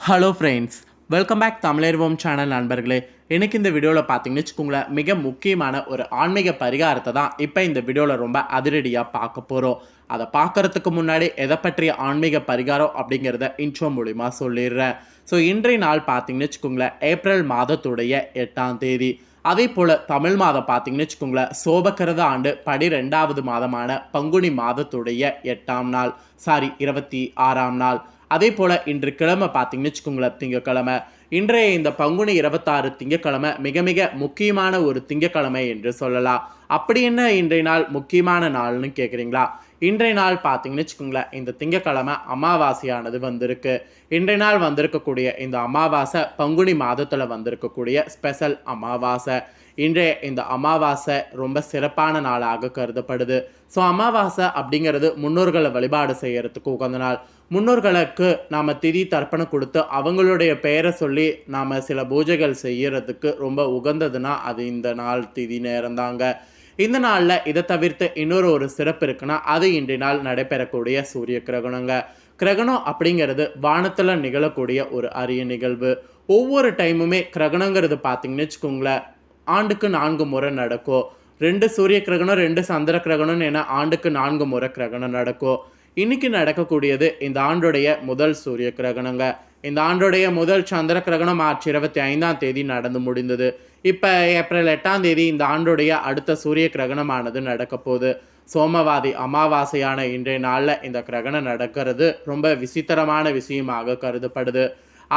Hello friends welcome back தமிழர்வோம் channel நண்பர்களே. எனக்கு இந்த வீடியோவில் பார்த்தீங்கன்னு வச்சுக்கோங்களேன் மிக முக்கியமான ஒரு ஆன்மீக பரிகாரத்தை தான் இப்போ இந்த வீடியோவில் ரொம்ப அதிரடியாக பார்க்க போகிறோம் அதை பார்க்கறதுக்கு முன்னாடி எதை பற்றிய ஆன்மீக பரிகாரம் அப்படிங்கிறத இன்ட்ரோ மூலிமா சொல்லிடுறேன். ஸோ இன்றைய நாள் பார்த்தீங்கன்னு வச்சுக்கோங்களேன் ஏப்ரல் மாதத்துடைய எட்டாம் தேதி. அதே போல் தமிழ் மாதம் பார்த்தீங்கன்னு வச்சுக்கோங்களேன் சோபக்கிரத ஆண்டு பனிரெண்டாவது மாதமான பங்குனி மாதத்துடைய எட்டாம் நாள் சாரி இருபத்தி ஆறாம் நாள். அதே போல் இன்று கிழமை பார்த்தீங்கன்னு வச்சுக்கோங்களேன் திங்கக்கிழமை இன்றைய இந்த பங்குனி இருபத்தாறு திங்கக்கிழமை மிக மிக முக்கியமான ஒரு திங்கக்கிழமை என்று சொல்லலாம். அப்படி என்ன இன்றைய நாள் முக்கியமான நாள்னு கேட்குறீங்களா இன்றைய நாள் பார்த்தீங்கன்னு வச்சுக்கோங்களேன் இந்த திங்கக்கிழமை அமாவாசையானது வந்திருக்கு. இன்றைய நாள் வந்திருக்கக்கூடிய இந்த அமாவாசை பங்குனி மாதத்தில் வந்திருக்கக்கூடிய ஸ்பெஷல் அமாவாசை. இன்றைய இந்த அமாவாசை ரொம்ப சிறப்பான நாளாக கருதப்படுது. ஸோ அமாவாசை அப்படிங்கிறது முன்னோர்களை வழிபாடு செய்கிறதுக்கு உகந்த நாள் முன்னோர்களுக்கு நாம் திதி தர்ப்பணம் கொடுத்து அவங்களுடைய பெயரை சொல்லி நாம் சில பூஜைகள் செய்யறதுக்கு ரொம்ப உகந்ததுன்னா அது இந்த நாள் திதி நேரம்தாங்க. இந்த நாளில் இதை தவிர்த்து இன்னொரு ஒரு சிறப்பு இருக்குன்னா அது இன்றைய நாள் நடைபெறக்கூடிய சூரிய கிரகணங்க. கிரகணம் அப்படிங்கிறது வானத்தில் நிகழக்கூடிய ஒரு அரிய நிகழ்வு. ஒவ்வொரு டைமுமே கிரகணங்கிறது பார்த்தீங்கன்னு வச்சுக்கோங்களேன். ஆண்டுக்கு நான்கு முறை நடக்கும் ரெண்டு சூரிய கிரகணம் ரெண்டு சந்திர கிரகணம் என ஆண்டுக்கு நான்கு முறை கிரகணம் நடக்கும் இன்னைக்கு நடக்கக்கூடியது இந்த ஆண்டுடைய முதல் சூரிய கிரகணங்க. இந்த ஆண்டுடைய முதல் சந்திர கிரகணம் மார்ச் இருபத்தி ஐந்தாம் தேதி நடந்து முடிந்தது. இப்போ ஏப்ரல் எட்டாம் தேதி இந்த ஆண்டுடைய அடுத்த சூரிய கிரகணமானது நடக்க போகுது. சோமவாதி அமாவாசையான இன்றைய நாளில் இந்த கிரகணம் நடக்கிறது. ரொம்ப விசித்திரமான விஷயமாக கருதப்படுது.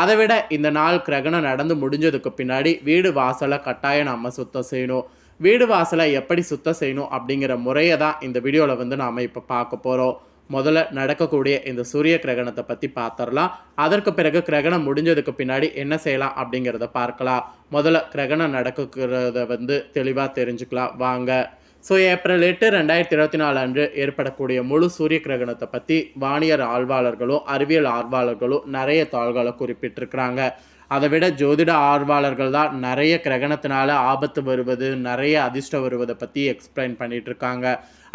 அதை விட இந்த நாள் கிரகணம் நடந்து முடிஞ்சதுக்கு பின்னாடி வீடு வாசலை கட்டாயம் நம்ம சுத்தம் செய்யணும். வீடு வாசலை எப்படி சுத்தம் செய்யணும் அப்படிங்கிற முறையை தான் இந்த வீடியோவில் வந்து நாம் இப்போ பார்க்க போகிறோம் முதல்ல நடக்கக்கூடிய இந்த சூரிய கிரகணத்தை பற்றி பார்த்துடலாம். அதற்கு பிறகு கிரகணம் முடிஞ்சதுக்கு பின்னாடி என்ன செய்யலாம் அப்படிங்கிறத பார்க்கலாம். முதல்ல கிரகணம் நடக்கிறத வந்து தெளிவாக தெரிஞ்சுக்கலாம். வாங்க. ஸோ ஏப்ரல் எட்டு ரெண்டாயிரத்தி இருபத்தி நாலு அன்று ஏற்படக்கூடிய முழு சூரிய கிரகணத்தை பற்றி வானியர் ஆழ்வாளர்களும் அறிவியல் ஆர்வலர்களும் நிறைய தாள்களை குறிப்பிட்டிருக்கிறாங்க. அதை விட ஜோதிட ஆர்வலர்கள் தான் நிறைய கிரகணத்தினால ஆபத்து வருவது நிறைய அதிர்ஷ்டம் வருவதை பற்றி எக்ஸ்பிளைன் பண்ணிகிட்ருக்காங்க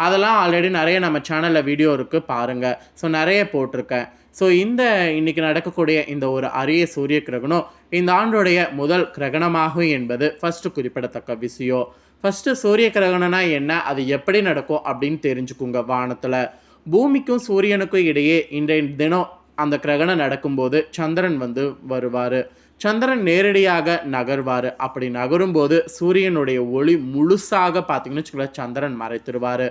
அதெல்லாம் ஆல்ரெடி நிறைய நம்ம சேனலில் வீடியோ இருக்குது பாருங்கள் ஸோ நிறைய போட்டிருக்கேன். ஸோ இந்த இன்னைக்கு நடக்கக்கூடிய இந்த ஒரு அரிய சூரிய கிரகணம் இந்த ஆண்டுடைய முதல் கிரகணமாகும் என்பது ஃபஸ்ட்டு குறிப்பிடத்தக்க விஷயம். ஃபஸ்ட்டு சூரிய கிரகணம்னா என்ன? அது எப்படி நடக்கும் அப்படின்னு தெரிஞ்சுக்குங்க வானத்தில். பூமிக்கும் சூரியனுக்கும் இடையே இன்றைய தினம் அந்த கிரகணம் நடக்கும்போது சந்திரன் வந்து வருவார். சந்திரன் நேரடியாக நகர்வார். அப்படி நகரும்போது சூரியனுடைய ஒளி முழுசாக பார்த்தீங்கன்னு வச்சுக்கோங்களேன் சந்திரன் மறைத்துருவார்.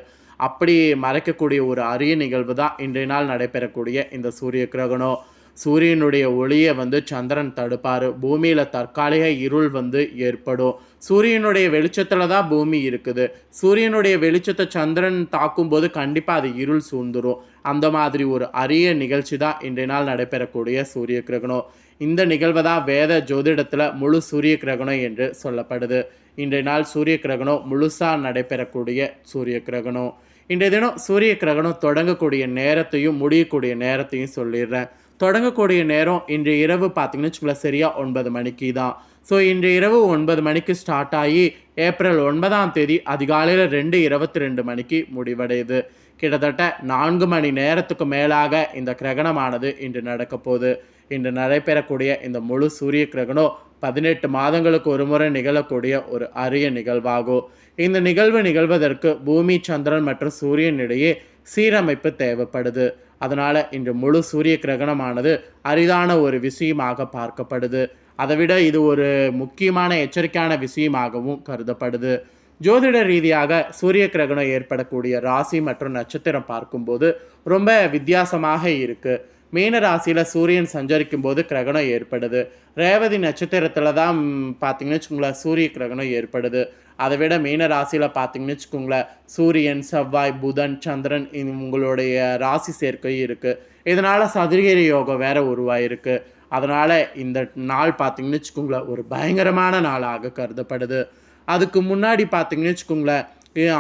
அப்படி மறைக்கக்கூடிய ஒரு அரிய நிகழ்வு தான் இன்றைய நாள் நடைபெறக்கூடிய இந்த சூரிய கிரகணம். சூரியனுடைய ஒளியை வந்து சந்திரன் தடுப்பார். பூமியில் தற்காலிக இருள் வந்து ஏற்படும். சூரியனுடைய வெளிச்சத்தில் தான் பூமி இருக்குது. சூரியனுடைய வெளிச்சத்தை சந்திரன் தாக்கும்போது கண்டிப்பாக அது இருள் சூழ்ந்துடும் அந்த மாதிரி ஒரு அரிய நிகழ்ச்சி தான் இன்றைய நாள் நடைபெறக்கூடிய சூரிய கிரகணம். இந்த நிகழ்வை தான் வேத ஜோதிடத்தில் முழு சூரிய கிரகணம் என்று சொல்லப்படுது. இன்றைய நாள் சூரிய கிரகணம் முழுசாக நடைபெறக்கூடிய சூரிய கிரகணம். இன்றைய தினம் சூரிய கிரகணம் தொடங்கக்கூடிய நேரத்தையும் முடியக்கூடிய நேரத்தையும் சொல்லிடுறேன். தொடங்கக்கூடிய நேரம் இன்று இரவு பார்த்தீங்கன்னு வச்சுக்கோங்களேன் சரியாக ஒன்பது மணிக்கு தான். ஸோ இன்று இரவு ஒன்பது மணிக்கு ஸ்டார்ட் ஆகி ஏப்ரல் ஒன்பதாம் தேதி அதிகாலையில் ரெண்டு இருபத்தி ரெண்டு மணிக்கு முடிவடையுது. கிட்டத்தட்ட நான்கு மணி நேரத்துக்கு மேலாக இந்த கிரகணமானது இன்று நடக்க போகுது இன்று நடைபெறக்கூடிய இந்த முழு சூரிய கிரகணம் பதினெட்டு மாதங்களுக்கு ஒரு முறை நிகழக்கூடிய ஒரு அரிய நிகழ்வாகும். இந்த நிகழ்வு நிகழ்வதற்கு பூமி சந்திரன் மற்றும் சூரியன் இடையே சீரமைப்பு தேவைப்படுது. அதனால் இன்று முழு சூரிய கிரகணமானது அரிதான ஒரு விஷயமாக பார்க்கப்படுது. அதை விட இது ஒரு முக்கியமான எச்சரிக்கையான விஷயமாகவும் கருதப்படுது. ஜோதிட ரீதியாக சூரிய கிரகணம் ஏற்படக்கூடிய ராசி மற்றும் நட்சத்திரம் பார்க்கும்போது ரொம்ப வித்தியாசமாக இருக்குது மீன ராசியில் சூரியன் சஞ்சரிக்கும் போது கிரகணம் ஏற்படுது. ரேவதி நட்சத்திரத்தில் தான் பார்த்தீங்கன்னு வச்சுக்கோங்களேன் சூரிய கிரகணம் ஏற்படுது. அதை விட மீன ராசியில் பார்த்தீங்கன்னு வச்சுக்கோங்களேன் சூரியன் செவ்வாய் புதன் சந்திரன் இது உங்களுடைய ராசி சேர்க்கை இருக்குது இதனால் சதுரகிரி யோகம் வேறு உருவாயிருக்கு. அதனால் இந்த நாள் பார்த்தீங்கன்னு வச்சுக்கோங்களேன் ஒரு பயங்கரமான நாளாக கருதப்படுது. அதுக்கு முன்னாடி பார்த்தீங்கன்னு வச்சுக்கோங்களேன்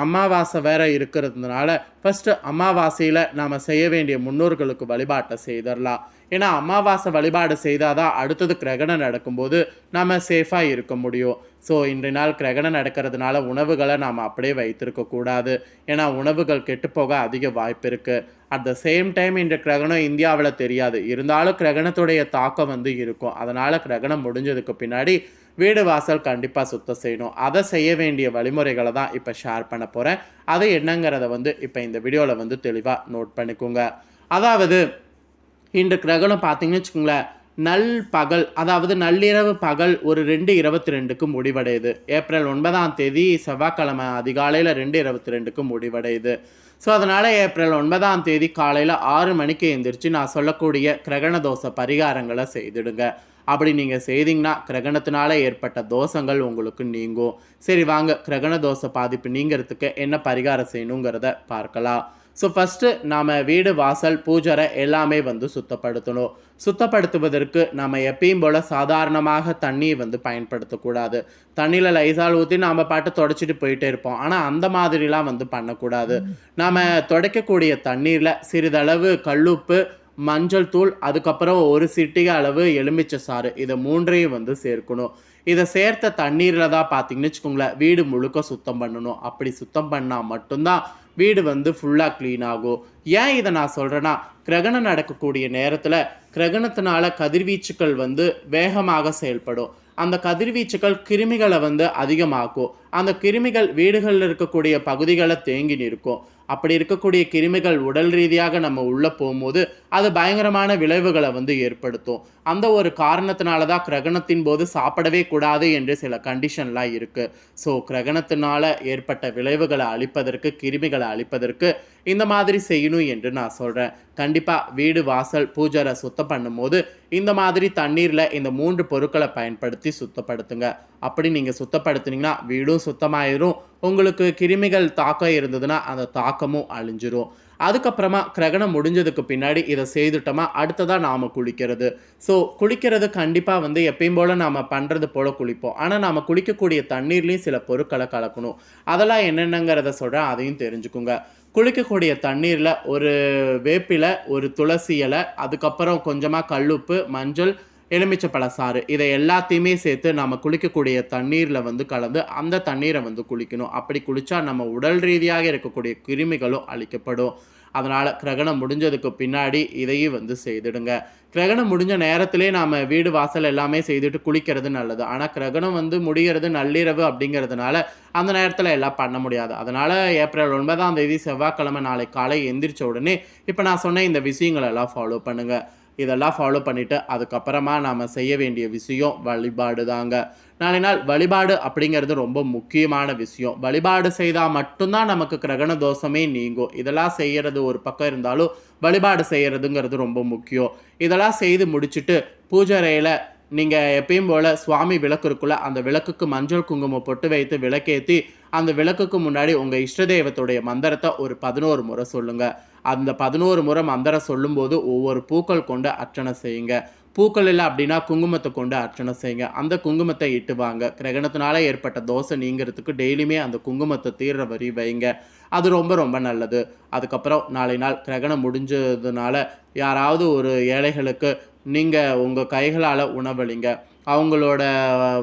அமாவாசை வேற இருக்கிறதுனால ஃபஸ்ட்டு அமாவாசையில் நாம் செய்ய வேண்டிய முன்னோர்களுக்கு வழிபாட்டை செய்திடலாம் ஏன்னா அமாவாசை வழிபாடு செய்தால் தான் அடுத்தது கிரகணம் நடக்கும்போது நாம் சேஃபாக இருக்க முடியும். ஸோ இன்றைய நாள் கிரகணம் நடக்கிறதுனால உணவுகளை நாம் அப்படியே வைத்திருக்கக்கூடாது ஏன்னா உணவுகள் கெட்டுப்போக அதிக வாய்ப்பு இருக்குது அட் த சேம் டைம் இந்த கிரகணம் இந்தியாவில் தெரியாது. இருந்தாலும் கிரகணத்துடைய தாக்கம் வந்து இருக்கும். அதனால் கிரகணம் முடிஞ்சதுக்கு பின்னாடி வீடு வாசல் கண்டிப்பாக சுத்தம் செய்யணும். அதை செய்ய வேண்டிய வழிமுறைகளை தான் இப்போ ஷேர் பண்ண போகிறேன் அது என்னங்கிறத வந்து இப்போ இந்த வீடியோவில் வந்து தெளிவாக நோட் பண்ணிக்கோங்க. அதாவது இன்று கிரகணம் பார்த்தீங்கன்னு வச்சுக்கோங்களேன் நல் பகல் அதாவது நள்ளிரவு பகல் ஒரு ரெண்டு இருபத்தி ரெண்டுக்கு முடிவடையுது. ஏப்ரல் ஒன்பதாம் தேதி செவ்வாய்க்கிழமை அதிகாலையில் ரெண்டு இருபத்தி ரெண்டுக்கு முடிவடையுது. ஸோ அதனால் ஏப்ரல் ஒன்பதாம் தேதி காலையில் ஆறு மணிக்கு எழுந்திரிச்சு நான் சொல்லக்கூடிய கிரகண தோசை பரிகாரங்களை செய்திடுங்க. அப்படி நீங்கள் செய்தீங்கன்னா கிரகணத்தினால ஏற்பட்ட தோஷங்கள் உங்களுக்கு நீங்கும். சரி வாங்க. கிரகண தோசை பாதிப்பு நீங்கிறதுக்கு என்ன பரிகாரம் செய்யணுங்கிறத பார்க்கலாம். ஸோ ஃபஸ்ட்டு நாம் வீடு வாசல் பூஜரை எல்லாமே வந்து சுத்தப்படுத்தணும். சுத்தப்படுத்துவதற்கு நம்ம எப்பயும் போல் சாதாரணமாக தண்ணி வந்து பயன்படுத்தக்கூடாது. தண்ணியில் லைசால் ஊற்றி நாம் பாட்டு தொடச்சிட்டு போயிட்டே இருப்போம். ஆனால் அந்த மாதிரிலாம் வந்து பண்ணக்கூடாது. நாம் துடைக்கக்கூடிய தண்ணீரில் சிறிதளவு கல்லுப்பு மஞ்சள் தூள் அதுக்கப்புறம் ஒரு சிட்டிகை அளவு எலுமிச்சை சாறு. இதை மூன்றையும் வந்து சேர்க்கணும். இதை சேர்த்த தண்ணீரில் தான் பார்த்தீங்கன்னு வச்சுக்கோங்களேன் வீடு முழுக்க சுத்தம் பண்ணணும். அப்படி சுத்தம் பண்ணால் மட்டும்தான் வீடு வந்து ஃபுல்லாக க்ளீன் ஆகும். ஏன் இதை நான் சொல்கிறேன்னா கிரகணம் நடக்கக்கூடிய நேரத்தில் கிரகணத்தினால கதிர்வீச்சுக்கள் வந்து வேகமாக செயல்படும். அந்த கதிர்வீச்சுக்கள் கிருமிகளை வந்து அதிகமாக்கும். அந்த கிருமிகள் வீடுகளில் இருக்கக்கூடிய பகுதிகளை தேங்கி நிற்கும். அப்படி இருக்கக்கூடிய கிருமிகள் உடல் ரீதியாக நம்ம உள்ளே போகும்போது அது பயங்கரமான விளைவுகளை வந்து ஏற்படுத்தும். அந்த ஒரு காரணத்தினால தான் கிரகணத்தின் போது சாப்பிடவே கூடாது என்று சில கண்டிஷன்லாம் இருக்குது ஸோ கிரகணத்தினால ஏற்பட்ட விளைவுகளை அழிப்பதற்கு கிருமிகளை அழிப்பதற்கு இந்த மாதிரி செய்யணும் என்று நான் சொல்கிறேன் கண்டிப்பாக வீடு வாசல் பூஜரை சுத்தம் பண்ணும்போது இந்த மாதிரி தண்ணீரில் இந்த மூன்று பொருட்களை பயன்படுத்தி சுத்தப்படுத்துங்க. அப்படி நீங்கள் சுத்தப்படுத்துனீங்கன்னா வீடும் சுத்தமாயிரும். உங்களுக்கு கிருமிகள் தாக்கம் இருந்ததுன்னா அந்த தாக்கமும் அழிஞ்சிரும். அதுக்கப்புறமா கிரகணம் முடிஞ்சதுக்கு பின்னாடி இதை செய்துட்டோமா அடுத்ததாக நாம் குளிக்கிறது. ஸோ குளிக்கிறது கண்டிப்பாக வந்து எப்பயும் போல் நாம் பண்ணுறது போல் குளிப்போம். ஆனால் நாம் குளிக்கக்கூடிய தண்ணீர்லேயும் சில பொருட்களை கலக்கணும். அதெல்லாம் என்னென்னங்கிறத சொல்கிறேன் அதையும் தெரிஞ்சுக்குங்க. குளிக்கக்கூடிய தண்ணீரில் ஒரு வேப்பிலை ஒரு துளசி இலை அதுக்கப்புறம் கொஞ்சமாக கல்லுப்பு மஞ்சள் எலுமிச்சப்பழ சாறு. இதை எல்லாத்தையுமே சேர்த்து நம்ம குளிக்கக்கூடிய தண்ணீரில் வந்து கலந்து அந்த தண்ணீரை வந்து குளிக்கணும். அப்படி குளித்தா நம்ம உடல் ரீதியாக இருக்கக்கூடிய கிருமிகளும் அழிக்கப்படும். அதனால் கிரகணம் முடிஞ்சதுக்கு பின்னாடி இதையும் வந்து செய்திடுங்க. கிரகணம் முடிஞ்ச நேரத்திலே நாம் வீடு வாசல் எல்லாமே செய்துட்டு குளிக்கிறது நல்லது. ஆனால் கிரகணம் வந்து முடிகிறது நள்ளிரவு அப்படிங்கிறதுனால அந்த நேரத்தில் எல்லாம் பண்ண முடியாது. அதனால் ஏப்ரல் ஒன்பதாம் தேதி செவ்வாய்க்கிழமை நாளை காலை எந்திரிச்ச உடனே இப்போ நான் சொன்ன இந்த விஷயங்களெல்லாம் ஃபாலோ பண்ணுங்கள் இதெல்லாம் ஃபாலோ பண்ணிவிட்டு அதுக்கப்புறமா நாம் செய்ய வேண்டிய விஷயம் வழிபாடு தாங்க. நாளை நாள் வழிபாடு அப்படிங்கிறது ரொம்ப முக்கியமான விஷயம். வழிபாடு செய்தால் மட்டும்தான் நமக்கு கிரகண தோஷமே நீங்கும். இதெல்லாம் செய்கிறது ஒரு பக்கம் இருந்தாலும் வழிபாடு செய்கிறதுங்கிறது ரொம்ப முக்கியம். இதெல்லாம் செய்து முடிச்சுட்டு பூஜரையில் நீங்கள் எப்பயும் போல் சுவாமி விளக்கு இருக்குள்ள அந்த விளக்குக்கு மஞ்சள் குங்குமம் பொட்டு வைத்து விளக்கேற்றி அந்த விளக்குக்கு முன்னாடி உங்கள் இஷ்ட தெய்வத்துடைய மந்திரத்தை ஒரு பதினோரு முறை சொல்லுங்கள் அந்த பதினோரு முறை மந்திரம் சொல்லும்போது ஒவ்வொரு பூக்கள் கொண்டு அர்ச்சனை செய்யுங்க. பூக்கள் இல்லை அப்படின்னா குங்குமத்தை கொண்டு அர்ச்சனை செய்யுங்க. அந்த குங்குமத்தை இட்டு வாங்க. கிரகணத்தினால ஏற்பட்ட தோசை நீங்கிறதுக்கு டெய்லியுமே அந்த குங்குமத்தை தீர்ற வரி வைங்க. அது ரொம்ப ரொம்ப நல்லது. அதுக்கப்புறம் நாளை நாள் கிரகணம் முடிஞ்சதுனால யாராவது ஒரு ஏழைகளுக்கு நீங்கள் உங்கள் கைகளால் உணவளிங்க. அவங்களோட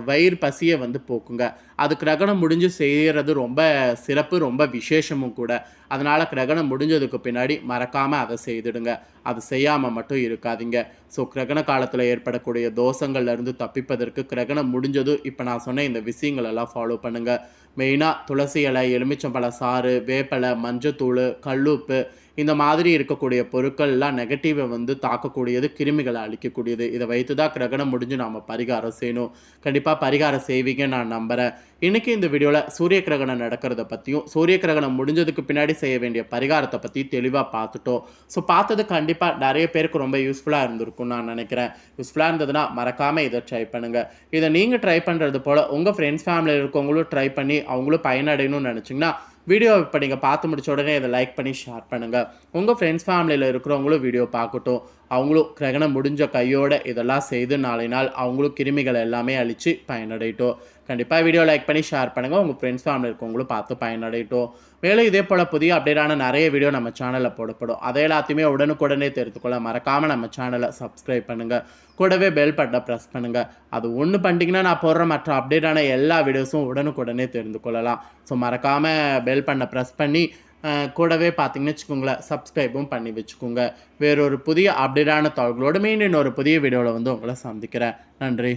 வயிறு பசியை வந்து போக்குங்க. அது கிரகணம் முடிஞ்சு செய்கிறது ரொம்ப சிறப்பு ரொம்ப விசேஷமும் கூட. அதனால் கிரகணம் முடிஞ்சதுக்கு பின்னாடி மறக்காமல் அதை செய்துடுங்க. அது செய்யாமல் மட்டும் இருக்காதிங்க. ஸோ கிரகண காலத்தில் ஏற்படக்கூடிய தோஷங்கள்லேருந்து தப்பிப்பதற்கு கிரகணம் முடிஞ்சதும் இப்போ நான் சொன்ன இந்த விஷயங்கள் எல்லாம் ஃபாலோ பண்ணுங்கள் மெயினாக துளசி இலை எலுமிச்சம்பழ சாறு வேப்பலை மஞ்சத்தூள் கல்லுப்பு இந்த மாதிரி இருக்கக்கூடிய பொருட்கள்லாம் நெகட்டிவை வந்து தாக்கக்கூடியது கிருமிகளை அழிக்கக்கூடியது. இதை வைத்து தான் கிரகணம் முடிஞ்சு நாம் பரிகாரம் செய்யணும். கண்டிப்பாக பரிகாரம் செய்வீங்க நான் நம்புகிறேன் இன்றைக்கி இந்த வீடியோவில் சூரிய கிரகணம் நடக்கிறத பற்றியும் சூரிய கிரகணம் முடிஞ்சதுக்கு பின்னாடி செய்ய வேண்டிய பரிகாரத்தை பற்றி தெளிவாக பார்த்துட்டோம். ஸோ பார்த்தது கண்டிப்பாக நிறைய பேருக்கு ரொம்ப யூஸ்ஃபுல்லாக இருந்திருக்கும் நான் நினைக்கிறேன். யூஸ்ஃபுல்லாக இருந்ததுன்னா மறக்காமல் இதை ட்ரை பண்ணுங்கள் இதை நீங்கள் ட்ரை பண்ணுறது போல் உங்கள் ஃப்ரெண்ட்ஸ் ஃபேமிலியில் இருக்கவங்களும் ட்ரை பண்ணி அவங்களும் பயனடையணும்னு நினச்சிங்கன்னா வீடியோ இப்போ நீங்கள் பார்த்து முடிச்ச உடனே இதை லைக் பண்ணி ஷேர் பண்ணுங்கள் உங்கள் ஃப்ரெண்ட்ஸ் ஃபேமிலியில் இருக்கிறவங்களும் வீடியோ பார்க்கட்டும். அவங்களும் கிரகணம் முடிஞ்ச கையோடு இதெல்லாம் செய்து நாளை நாள் அவங்களும் கிருமிகளை எல்லாமே அழித்து பயனடையட்டும். கண்டிப்பாக வீடியோ லைக் பண்ணி ஷேர் பண்ணுங்கள் உங்கள் ஃப்ரெண்ட்ஸ் ஃபேமிலி இருக்கவங்களும் பார்த்து பயனடையட்டும். மேலும் இதே போல் புதிய அப்டேட்டான நிறைய வீடியோ நம்ம சேனலில் போடப்படும். அதை எல்லாத்தையுமே உடனுக்குடனே தெரிந்துக்கொள்ள மறக்காமல் நம்ம சேனலை சப்ஸ்கிரைப் பண்ணுங்கள் கூடவே பெல் பட்டனை ப்ரெஸ் பண்ணுங்கள் அது ஒன்று பண்ணிட்டீங்கன்னா நான் போடுற மற்ற அப்டேட்டான எல்லா வீடியோஸும் உடனுக்குடனே தெரிந்து கொள்ளலாம். ஸோ மறக்காமல் பெல் பண்ண ப்ரெஸ் பண்ணி கூடவே பார்த்தீங்கன்னு வச்சுக்கோங்களேன் சப்ஸ்கிரைபும் பண்ணி வச்சுக்கோங்க. வேறொரு புதிய அப்டேட்டான தகவலோடு மீண்டும் இன்னொரு புதிய வீடியோவில் வந்து உங்களை சந்திக்கிறேன். நன்றி.